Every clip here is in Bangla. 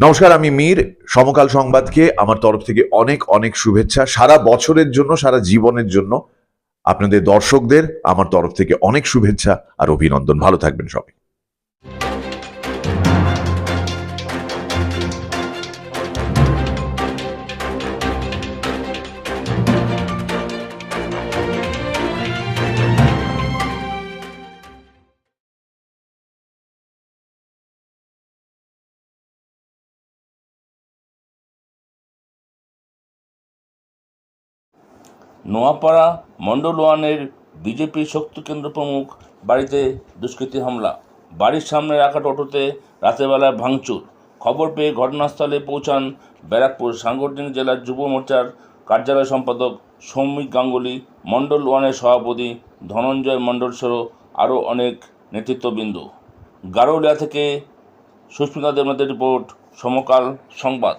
নমস্কার, আমি মীর। সমকাল সংবাদকে আমার তরফ থেকে অনেক অনেক শুভেচ্ছা। সারা বছরের জন্য, সারা জীবনের জন্য আপনাদের দর্শকদের আমার তরফ থেকে অনেক শুভেচ্ছা আর অভিনন্দন। ভালো থাকবেন সবাই। নোয়াপাড়া মণ্ডল ওয়ানের বিজেপি শক্তি কেন্দ্র প্রমুখ বাড়িতে দুষ্কৃতী হামলা। বাড়ির সামনে রাখা টোটোতে রাতেরবেলায় ভাঙচুর। খবর পেয়ে ঘটনাস্থলে পৌঁছান ব্যারাকপুর সাংগঠনিক জেলার যুব মোর্চার কার্যালয় সম্পাদক সৌমিক গাঙ্গুলি মণ্ডল ওয়ানের সভাপতি ধনঞ্জয় মণ্ডল সহ আরও অনেক নেতৃত্ববৃন্দ। গারোলিয়া থেকে সুস্মিতা দেবনাথের রিপোর্ট, সমকাল সংবাদ।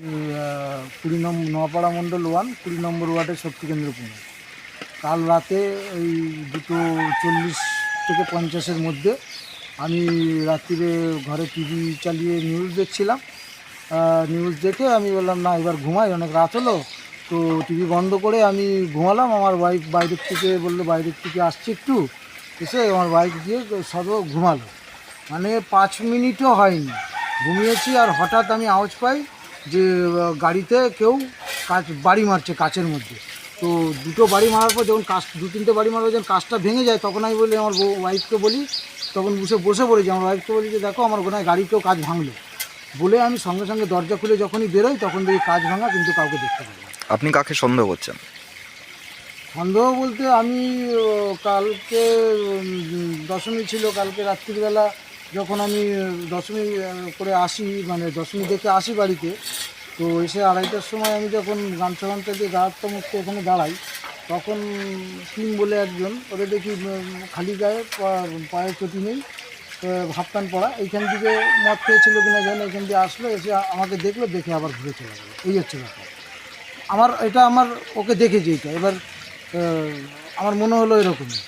কুড়ি নম্বর নোয়াপাড়া মণ্ডল ওয়ান, কুড়ি নম্বর ওয়ার্ডের শক্তি কেন্দ্র পুনে। কাল রাতে ওই দুটো চল্লিশ থেকে পঞ্চাশের মধ্যে আমি রাত্রিরে ঘরে টিভি চালিয়ে নিউজ দেখছিলাম। নিউজ দেখে আমি বললাম, না, এবার ঘুমাই, অনেক রাত হলো। তো টিভি বন্ধ করে আমি ঘুমালাম। আমার ওয়াইফ বাইরের থেকে বলল, বাইরের থেকে আসছে একটু। এসে আমার ওয়াইফ গিয়ে সব ঘুমালো। মানে পাঁচ মিনিটও হয়নি। ঘুমিয়েছি আর হঠাৎ আমি আওয়াজ পাই যে গাড়িতে কেউ কাজ বাড়ি মারছে কাচের মধ্যে। তো দুটো বাড়ি মারার পর যখন কাজ দু তিনটে বাড়ি মারার যখন কাজটা ভেঙে যায় তখন আমি বলি আমার ওয়াইফকে বলি তখন বসে বসে পড়েছি। আমার ওয়াইফকে বলি যে দেখো আমার ওখানে গাড়িতেও কাজ ভাঙলো। বলে আমি সঙ্গে সঙ্গে দরজা খুলে যখনই বেরোই তখন দেখি কাজ ভাঙা কিন্তু কাউকে দেখতে পাই না। আপনি কাকে সন্দেহ করছেন? সন্দেহ বলতে আমি কালকে দশমী ছিল কালকে রাত্রিবেলা যখন আমি দশমী করে আসি মানে দশমী দেখে আসি বাড়িতে, তো এসে আড়াইটার সময় আমি যখন গামছা গামছা দিয়ে গাড়াত্তা মুখতে এখানে দাঁড়াই, তখন টিম বলে একজন ওদের দেখি খালি গায়ে পা- পায়ে চটি নেই হাফ প্যান্ট পরা এইখান থেকে মদ খেয়েছিল কিনা জানি এখান দিয়ে আসলো, এসে আমাকে দেখল, দেখে আবার ঘুরে চলে গেলো। এই হচ্ছে ব্যাপার। আমার, এটা আমার, ওকে দেখেছি এটা। এবার আমার মনে হলো এরকমই।